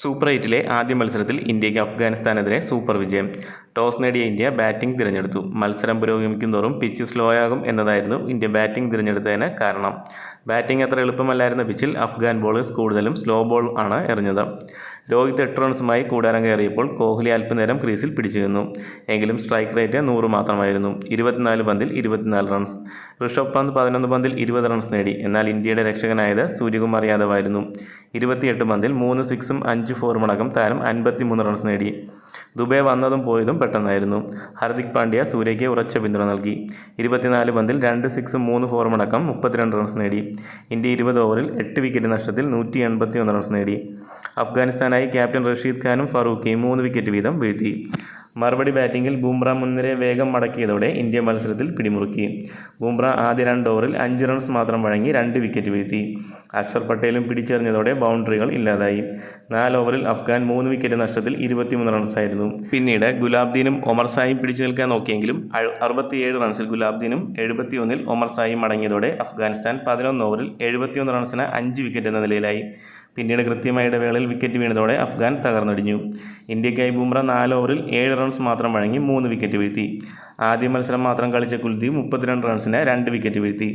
Super എയ്റ്റിലെ ആദ്യ മത്സരത്തിൽ ഇന്ത്യയ്ക്ക് അഫ്ഗാനിസ്ഥാനെതിരെ സൂപ്പർ വിജയം. ടോസ് നേടിയ ഇന്ത്യ ബാറ്റിംഗ് തിരഞ്ഞെടുത്തു. മത്സരം പുരോഗമിക്കും തോറും പിച്ച് സ്ലോ ആകും എന്നതായിരുന്നു ഇന്ത്യ ബാറ്റിംഗ് തിരഞ്ഞെടുത്തതിന് കാരണം. ബാറ്റിംഗ് അത്ര എളുപ്പമല്ലായിരുന്ന പിച്ചിൽ അഫ്ഗാൻ ബോളേഴ്സ് കൂടുതലും സ്ലോ ബോൾ ആണ് എറിഞ്ഞത്. രോഹിത് എട്ട് റൺസുമായി കൂടാരം കയറിയപ്പോൾ കോഹ്ലി അല്പനേരം ക്രീസിൽ പിടിച്ചു നിന്നു. എങ്കിലും സ്ട്രൈക്ക് റേറ്റ് നൂറ് മാത്രമായിരുന്നു. ഇരുപത്തിനാല് പന്തിൽ ഇരുപത്തിനാല് റൺസ് ഋഷഭ് പന്ത് പതിനൊന്ന് പന്തിൽ ഇരുപത് റൺസ് നേടി. എന്നാൽ ഇന്ത്യയുടെ രക്ഷകനായത് സൂര്യകുമാർ യാദവ് ആയിരുന്നു ഇരുപത്തിയെട്ട് പന്തിൽ മൂന്ന് സിക്സും അഞ്ച് ഫോറും അടക്കം താരം അൻപത്തിമൂന്ന് റൺസ് നേടി. ദുബൈ വന്നതും പോയതും പെട്ടെന്നായിരുന്നു. ഹർദിക് പാണ്ഡ്യ സൂര്യയ്ക്ക് ഉറച്ച പിന്തുണ നൽകി. ഇരുപത്തിനാല് പന്തിൽ രണ്ട് സിക്സും മൂന്ന് ഫോറും അടക്കം മുപ്പത്തിരണ്ട് റൺസ് നേടി. ഇന്ത്യ ഇരുപത് ഓവറിൽ എട്ട് വിക്കറ്റ് നഷ്ടത്തിൽ നൂറ്റി എൺപത്തി ഒന്ന് റൺസ് നേടി. അഫ്ഗാനിസ്ഥാനായി ക്യാപ്റ്റൻ റഷീദ് ഖാനും ഫറൂഖിയും മൂന്ന് വിക്കറ്റ് വീതം വീഴ്ത്തി. മറുപടി ബാറ്റിംഗിൽ ബൂംറ മുൻനിരയെ വേഗം മടക്കിയതോടെ ഇന്ത്യ മത്സരത്തിൽ പിടിമുറുക്കി. ബൂംറ ആദ്യ രണ്ട് ഓവറിൽ അഞ്ച് റൺസ് മാത്രം വഴങ്ങി രണ്ട് വിക്കറ്റ് വീഴ്ത്തി. അക്ഷർ പട്ടേലും പിടിച്ചെറിഞ്ഞതോടെ ബൗണ്ടറികൾ ഇല്ലാതായി. നാല് ഓവറിൽ അഫ്ഗാൻ മൂന്ന് വിക്കറ്റ് നഷ്ടത്തിൽ ഇരുപത്തിമൂന്ന് റൺസായിരുന്നു. പിന്നീട് ഗുലാബ്ദീനും ഒമർ സായും പിടിച്ചു നിൽക്കാൻ നോക്കിയെങ്കിലും അറുപത്തിയേഴ് റൺസിൽ ഗുലാബ്ദീനും എഴുപത്തിയൊന്നിൽ ഒമർ സായും മടങ്ങിയതോടെ അഫ്ഗാനിസ്ഥാൻ പതിനൊന്ന് ഓവറിൽ എഴുപത്തിയൊന്ന് റൺസിന് അഞ്ച് വിക്കറ്റ് എന്ന നിലയിലായി. പിന്നീട് കൃത്യമായ ഇടവേളയിൽ വിക്കറ്റ് വീണതോടെ അഫ്ഗാൻ തകർന്നടിഞ്ഞു. ഇന്ത്യക്കായി ബുംറ നാല് ഓവറിൽ ഏഴ് റൺസ് മാത്രം വഴങ്ങി മൂന്ന് വിക്കറ്റ് വീഴ്ത്തി. ആദ്യ മത്സരം മാത്രം കളിച്ച കുൽദീപ് മുപ്പത്തിരണ്ട് റൺസിന് രണ്ട് വിക്കറ്റ് വീഴ്ത്തി.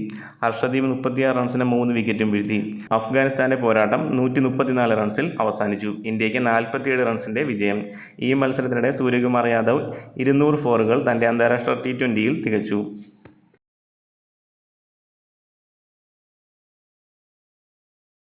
ഹർഷദീപ് മുപ്പത്തിയാറ് റൺസിന് മൂന്ന് വിക്കറ്റും വീഴ്ത്തി. അഫ്ഗാനിസ്ഥാന്റെ പോരാട്ടം നൂറ്റി മുപ്പത്തിനാല് റൺസിൽ അവസാനിച്ചു. ഇന്ത്യയ്ക്ക് നാൽപ്പത്തിയേഴ് റൺസിന്റെ വിജയം. ഈ മത്സരത്തിനിടെ സൂര്യകുമാർ യാദവ് ഇരുന്നൂറ് ഫോറുകൾ തന്റെ അന്താരാഷ്ട്ര ടി ട്വന്റിയിൽ തികച്ചു.